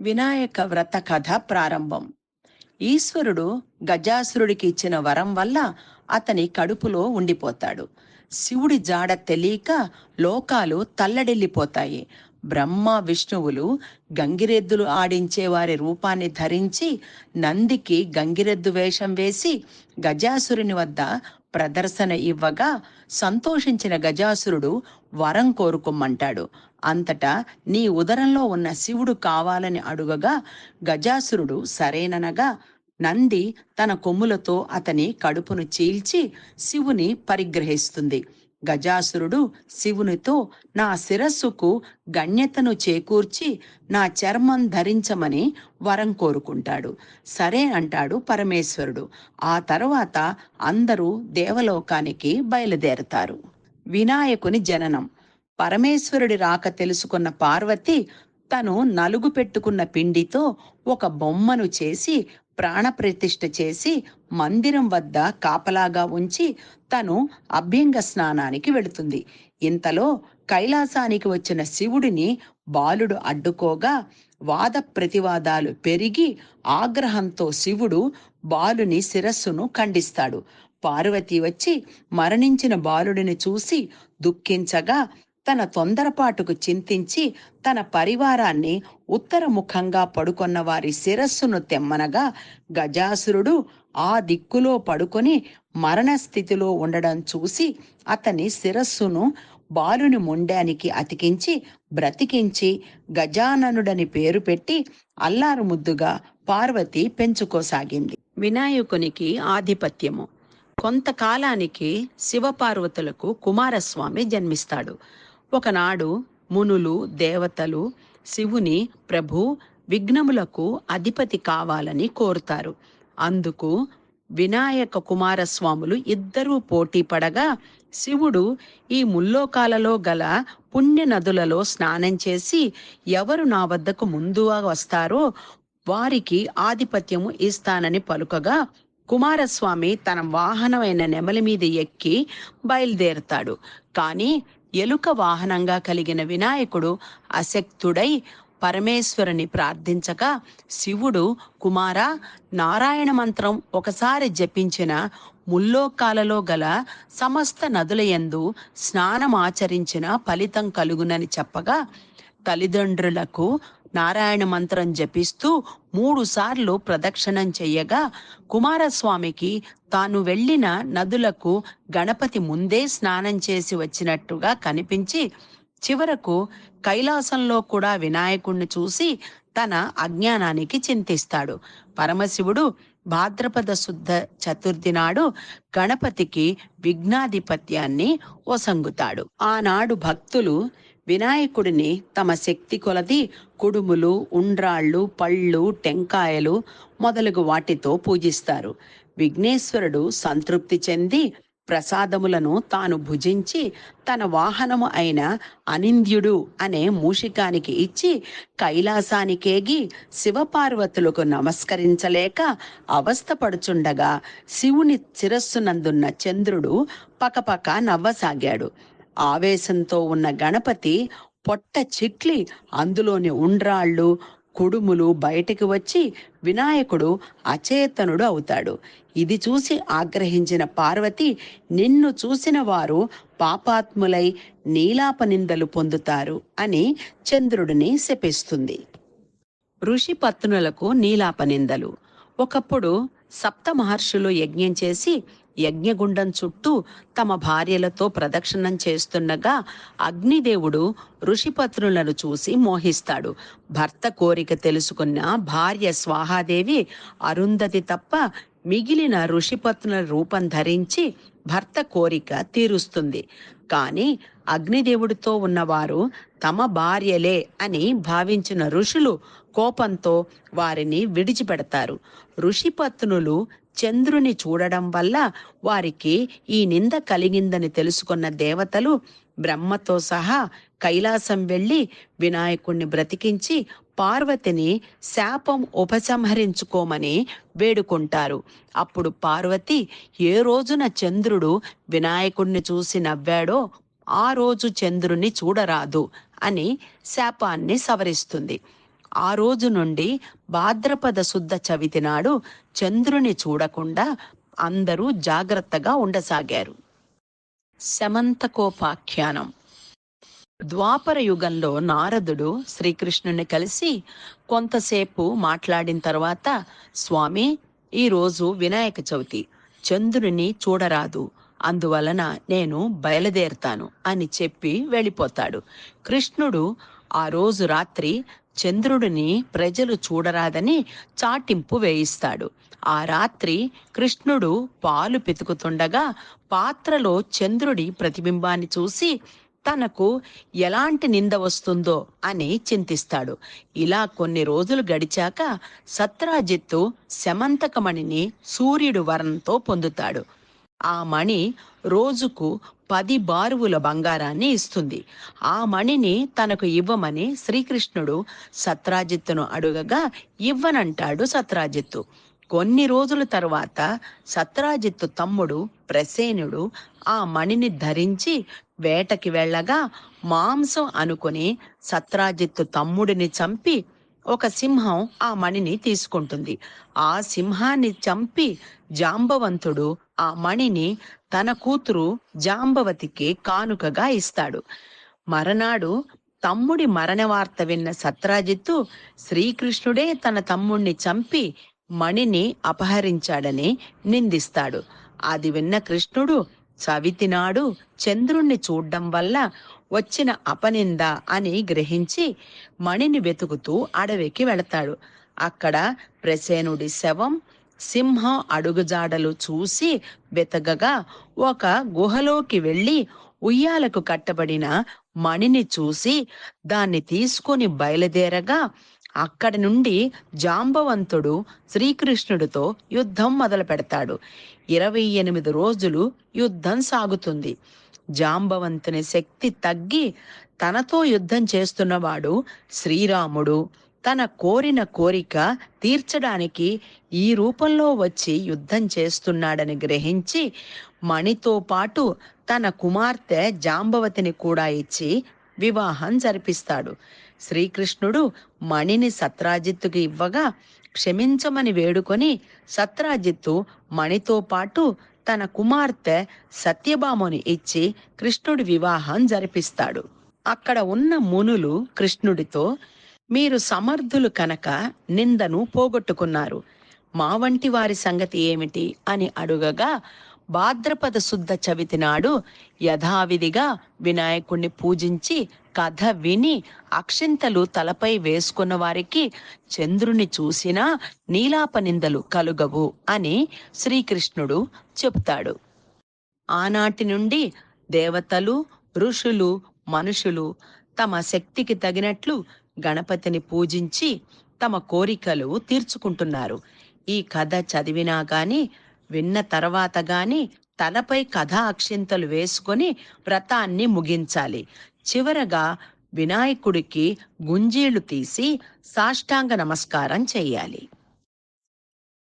వినాయక వ్రత కథ ప్రారంభం. ఈశ్వరుడు గజాసురుడికి ఇచ్చిన వరం వల్ల అతని కడుపులో ఉండిపోతాడు. శివుడి జాడ తెలియక లోకాలు తల్లడిల్లిపోతాయి. బ్రహ్మ విష్ణువులు గంగిరెద్దులు ఆడించే వారి రూపాన్ని ధరించి నందికి గంగిరెద్దు వేషం వేసి గజాసురుని వద్ద ప్రదర్శన ఇవ్వగా సంతోషించిన గజాసురుడు వరం కోరుకోమంటాడు. అంతటా నీ ఉదరంలో ఉన్న శివుడు కావాలని అడుగగా గజాసురుడు సరేననగా నంది తన కొమ్ములతో అతని కడుపును చీల్చి శివుని పరిగ్రహిస్తుంది. గజాసురుడు శివునితో నా శిరస్సుకు గణ్యతను చేకూర్చి నా చర్మం ధరించమని వరం కోరుకుంటాడు. సరే అంటాడు పరమేశ్వరుడు. ఆ తర్వాత అందరూ దేవలోకానికి బయలుదేరతారు. వినాయకుని జననం. పరమేశ్వరుడి రాక తెలుసుకున్న పార్వతి తను నలుగు పెట్టుకున్న పిండితో ఒక బొమ్మను చేసి ప్రాణప్రతిష్ఠ చేసి మందిరం వద్ద కాపలాగా ఉంచి తను అభ్యంగ స్నానానికి వెళుతుంది. ఇంతలో కైలాసానికి వచ్చిన శివుడిని బాలుడు అడ్డుకోగా వాద ప్రతివాదాలు పెరిగి ఆగ్రహంతో శివుడు బాలుని శిరస్సును ఖండిస్తాడు. పార్వతి వచ్చి మరణించిన బాలుడిని చూసి దుఃఖించగా తన తొందరపాటుకు చింతించి తన పరివారాన్ని ఉత్తరముఖంగా పడుకొన్న వారి శిరస్సును తెమ్మనగా గజాసురుడు ఆ దిక్కులో పడుకొని మరణ స్థితిలో ఉండడం చూసి అతని శిరస్సును బాలుని మొండానికి అతికించి బ్రతికించి గజాననుడని పేరు పెట్టి అల్లారు ముద్దుగా పార్వతి పెంచుకోసాగింది. వినాయకునికి ఆధిపత్యము. కొంతకాలానికి శివపార్వతులకు కుమారస్వామి జన్మిస్తాడు. ఒకనాడు మునులు దేవతలు శివుని ప్రభు విఘ్నములకు అధిపతి కావాలని కోరుతారు. అందుకు వినాయక కుమారస్వాములు ఇద్దరూ పోటీ పడగా శివుడు ఈ ముల్లోకాలలో గల పుణ్య నదులలో స్నానం చేసి ఎవరు నా వద్దకు ముందుగా వస్తారో వారికి ఆధిపత్యము ఇస్తానని పలుకగా కుమారస్వామి తన వాహనమైన నెమలి మీద ఎక్కి బయలుదేరతాడు. కానీ ఎలుక వాహనంగా కలిగిన వినాయకుడు అశక్తుడై పరమేశ్వరుని ప్రార్థించగా శివుడు కుమార నారాయణ మంత్రం ఒకసారి జపించిన ముల్లోకాలలో గల సమస్త నదులయందు స్నానమాచరించిన ఫలితం కలుగునని చెప్పగా తల్లిదండ్రులకు నారాయణ మంత్రం జపిస్తూ మూడుసార్లు ప్రదక్షిణం చెయ్యగా కుమారస్వామికి తాను వెళ్ళిన నదులకు గణపతి ముందే స్నానం చేసి వచ్చినట్టుగా కనిపించి చివరకు కైలాసంలో కూడా వినాయకుణ్ణి చూసి తన అజ్ఞానానికి చింతిస్తాడు. పరమశివుడు భాద్రపద శుద్ధ చతుర్థి నాడు గణపతికి విఘ్నాధిపత్యాన్ని ఒసంగుతాడు ఆనాడు భక్తులు వినాయకుడిని తమ శక్తి కొలది కుడుములు ఉండ్రాళ్ళు పళ్ళు టెంకాయలు మొదలగు వాటితో పూజిస్తారు. విఘ్నేశ్వరుడు సంతృప్తి చెంది ప్రసాదములను తాను భుజించి తన వాహనము అయిన అనింద్యుడు అనే మూషికానికి ఇచ్చి కైలాసానికేగి శివపార్వతులకు నమస్కరించలేక అవస్థపడుచుండగా శివుని శిరస్సునందున్న చంద్రుడు పకపక నవ్వసాగాడు. ఆవేశంతో ఉన్న గణపతి పొట్ట చిట్లి అందులోని ఉండ్రాళ్ళు కుడుములు బయటికి వచ్చి వినాయకుడు అచేతనుడు అవుతాడు. ఇది చూసి ఆగ్రహించిన పార్వతి నిన్ను చూసిన వారు పాపాత్ములై నీలాప నిందలు పొందుతారు అని చంద్రుడిని శపిస్తుంది. ఋషి పత్నులకు నీలాప నిందలు. ఒకప్పుడు సప్త మహర్షులు యజ్ఞం చేసి యజ్ఞగుండం చుట్టూ తమ భార్యలతో ప్రదక్షిణం చేస్తుండగా అగ్నిదేవుడు ఋషిపత్నులను చూసి మోహిస్తాడు. భర్త కోరిక తెలుసుకున్న భార్య స్వాహాదేవి అరుంధతి తప్ప మిగిలిన ఋషిపత్నుల రూపం ధరించి భర్త కోరిక తీరుస్తుంది. కానీ అగ్నిదేవుడితో ఉన్నవారు తమ భార్యలే అని భావించిన ఋషులు కోపంతో వారిని విడిచిపెడతారు. ఋషిపత్నులు చంద్రుని చూడడం వల్ల వారికి ఈ నింద కలిగిందని తెలుసుకున్న దేవతలు బ్రహ్మతో సహా కైలాసం వెళ్ళి వినాయకుణ్ణి బ్రతికించి పార్వతిని శాపం ఉపసంహరించుకోమని వేడుకుంటారు. అప్పుడు పార్వతి ఏ రోజున చంద్రుడు వినాయకుణ్ణి చూసి నవ్వాడో ఆ రోజు చంద్రుని చూడరాదు అని శాపాన్ని సవరిస్తుంది. ఆ రోజు నుండి భాద్రపద శుద్ధ చవితి నాడు చంద్రుని చూడకుండా అందరూ జాగ్రత్తగా ఉండసాగారు. శమంతకోపాఖ్యానం ద్వాపర యుగంలో నారదుడు శ్రీకృష్ణుని కలిసి కొంతసేపు మాట్లాడిన తర్వాత స్వామి ఈరోజు వినాయక చవితి. చంద్రుని చూడరాదు. అందువలన నేను బయలుదేరుతాను అని చెప్పి వెళ్ళిపోతాడు. కృష్ణుడు ఆ రోజు రాత్రి చంద్రుడిని ప్రజలు చూడరాదని చాటింపు వేయిస్తాడు. ఆ రాత్రి కృష్ణుడు పాలు పితుకుతుండగా పాత్రలో చంద్రుడి ప్రతిబింబాన్ని చూసి తనకు ఎలాంటి నింద వస్తుందో అని చింతిస్తాడు. ఇలా కొన్ని రోజులు గడిచాక సత్రాజిత్తు శమంతకమణిని సూర్యుడు వరంతో పొందుతాడు. ఆ మణి రోజుకు పది బారువుల బంగారాన్ని ఇస్తుంది. ఆ మణిని తనకు ఇవ్వమని శ్రీకృష్ణుడు సత్రాజిత్తును అడుగగా ఇవ్వనంటాడు సత్రాజిత్తు. కొన్ని రోజుల తరువాత సత్రాజిత్తు తమ్ముడు ప్రసేనుడు ఆ మణిని ధరించి వేటకి వెళ్ళగా మాంసం అనుకుని సత్రాజిత్తు తమ్ముడిని చంపి ఒక సింహం ఆ మణిని తీసుకుంటుంది. ఆ సింహాన్ని చంపి జాంబవంతుడు ఆ మణిని తన కూతురు జాంబవతికి కానుకగా ఇస్తాడు. మరనాడు తమ్ముడి మరణ వార్త విన్న సత్రాజిత్తు శ్రీకృష్ణుడే తన తమ్ముణ్ణి చంపి మణిని అపహరించాడని నిందిస్తాడు. అది విన్న కృష్ణుడు చవితి నాడు చంద్రుణ్ణి చూడ్డం వల్ల వచ్చిన అపనింద అని గ్రహించి మణిని వెతుకుతూ అడవికి వెళతాడు. అక్కడ ప్రసేనుడి శవం సింహం అడుగుజాడలు చూసి వెతకగా ఒక గుహలోకి వెళ్ళి ఉయ్యాలకు కట్టబడిన మణిని చూసి దాన్ని తీసుకొని బయలుదేరగా అక్కడి నుండి జాంబవంతుడు శ్రీకృష్ణుడితో యుద్ధం మొదలు పెడతాడు. ఇరవై ఎనిమిది రోజులు యుద్ధం సాగుతుంది. జాంబవంతుని శక్తి తగ్గి తనతో యుద్ధం చేస్తున్నవాడు శ్రీరాముడు. తన కోరిన కోరిక తీర్చడానికి ఈ రూపంలో వచ్చి యుద్ధం చేస్తున్నాడని గ్రహించి మణితో పాటు తన కుమార్తె జాంబవతిని కూడా ఇచ్చి వివాహం జరిపిస్తాడు. శ్రీకృష్ణుడు మణిని సత్రాజిత్తుకి ఇవ్వగా క్షమించమని వేడుకొని సత్రాజిత్తు మణితో పాటు తన కుమార్తె సత్యభామని ఇచ్చి కృష్ణుడి వివాహం జరిపిస్తాడు. అక్కడ ఉన్న మునులు కృష్ణుడితో మీరు సమర్థులు కనుక నిందను పోగొట్టుకున్నారు. మా వంటి వారి సంగతి ఏమిటి అని అడుగగా భాద్రపద శుద్ధ చవితి నాడు యథావిధిగా వినాయకుణ్ణి పూజించి కథ విని అక్షింతలు తలపై వేసుకున్న వారికి చంద్రుని చూసినా నీలాపనిందలు కలుగవు అని శ్రీకృష్ణుడు చెప్తాడు. ఆనాటి నుండి దేవతలు ఋషులు మనుషులు తమ శక్తికి తగినట్లు గణపతిని పూజించి తమ కోరికలు తీర్చుకుంటున్నారు. ఈ కథ చదివినా గాని విన్న తర్వాత గాని తలపై కథ అక్షింతలు వేసుకొని వ్రతాన్ని ముగించాలి. చివరగా వినాయకుడికి గుంజీళ్ళు తీసి సాష్టాంగ నమస్కారం చేయాలి.